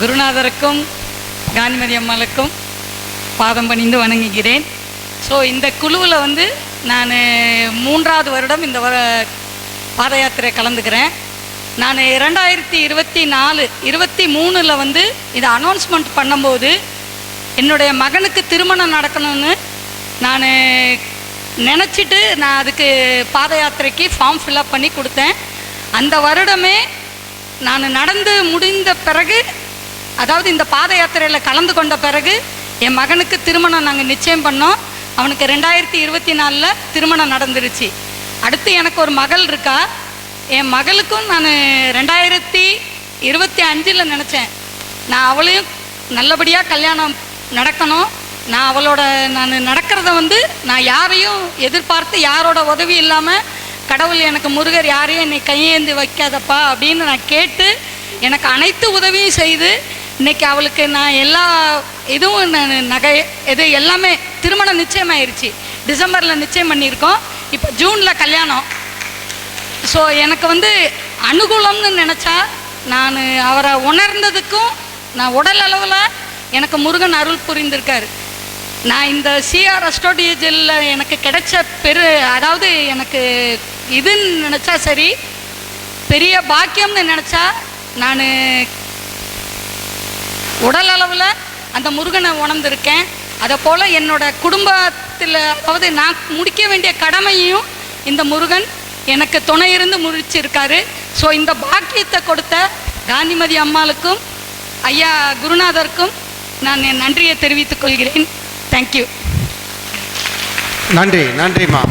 குருநாதருக்கும் காந்திமதி அம்மாளுக்கும் பாதம் பணிந்து வணங்குகிறேன். ஸோ இந்த குழுவில் வந்து நான் மூன்றாவது வருடம் இந்த வர பாத யாத்திரை கலந்துக்கிறேன். நான் இரண்டாயிரத்தி இருபத்தி நாலு இருபத்தி மூணில் வந்து இதை அனௌன்ஸ்மெண்ட் பண்ணும்போது என்னுடைய மகனுக்கு திருமணம் நடக்கணும்னு நான் நினச்சிட்டு நான் அதுக்கு பாத யாத்திரைக்கு ஃபார்ம் ஃபில்அப் பண்ணி கொடுத்தேன். அந்த வருடமே நான் நடந்து முடிந்த பிறகு அதாவது இந்த பாத யாத்திரையில் கலந்து கொண்ட பிறகு என் மகனுக்கு திருமணம் நாங்கள் நிச்சயம் பண்ணோம். அவனுக்கு ரெண்டாயிரத்தி இருபத்தி நாலில் திருமணம் நடந்துருச்சு. அடுத்து எனக்கு ஒரு மகள் இருக்கா? என் மகளுக்கும் நான் ரெண்டாயிரத்தி இருபத்தி அஞ்சில் நினச்சேன். நான் அவளையும் நல்லபடியாக கல்யாணம் நடக்கணும். நான் அவளோட நான் நடக்கிறத வந்து நான் யாரையும் எதிர்பார்த்து யாரோட உதவி இல்லாமல் கடவுள் எனக்கு முருகர் யாரையும் என்னை கையேந்தி வைக்காதப்பா அப்படின்னு நான் கேட்டு எனக்கு அனைத்து உதவியும் செய்து இன்னைக்கு அவளுக்கு நான் எல்லா இதுவும் நான் நகை இது எல்லாமே திருமணம் நிச்சயமாயிருச்சு. டிசம்பரில் நிச்சயம் பண்ணியிருக்கோம். இப்போ ஜூனில் கல்யாணம். ஸோ எனக்கு வந்து அனுகூலம்னு நினச்சா நான் அவரை உணர்ந்ததுக்கும் நான் உடல் அளவில் எனக்கு முருகன் அருள் புரிந்திருக்காரு. நான் இந்த சிஆர் அஸ்டோடியஜில் எனக்கு கிடைச்ச பெரு அதாவது எனக்கு இதுன்னு நினச்சா சரி பெரிய பாக்கியம்னு நினச்சா நான் உடல் அளவில் அந்த முருகனை உணர்ந்திருக்கேன். அதை போல் என்னோட குடும்பத்தில் அதாவது நான் முடிக்க வேண்டிய கடமையும் இந்த முருகன் எனக்கு துணை இருந்து முடிச்சிருக்காரு ஸோ இந்த பாக்கியத்தை கொடுத்த காந்திமதி அம்மாளுக்கும் ஐயா குருநாதருக்கும் நான் என் நன்றியை தெரிவித்துக் கொள்கிறேன். தேங்க்யூ நன்றி நன்றிம்மா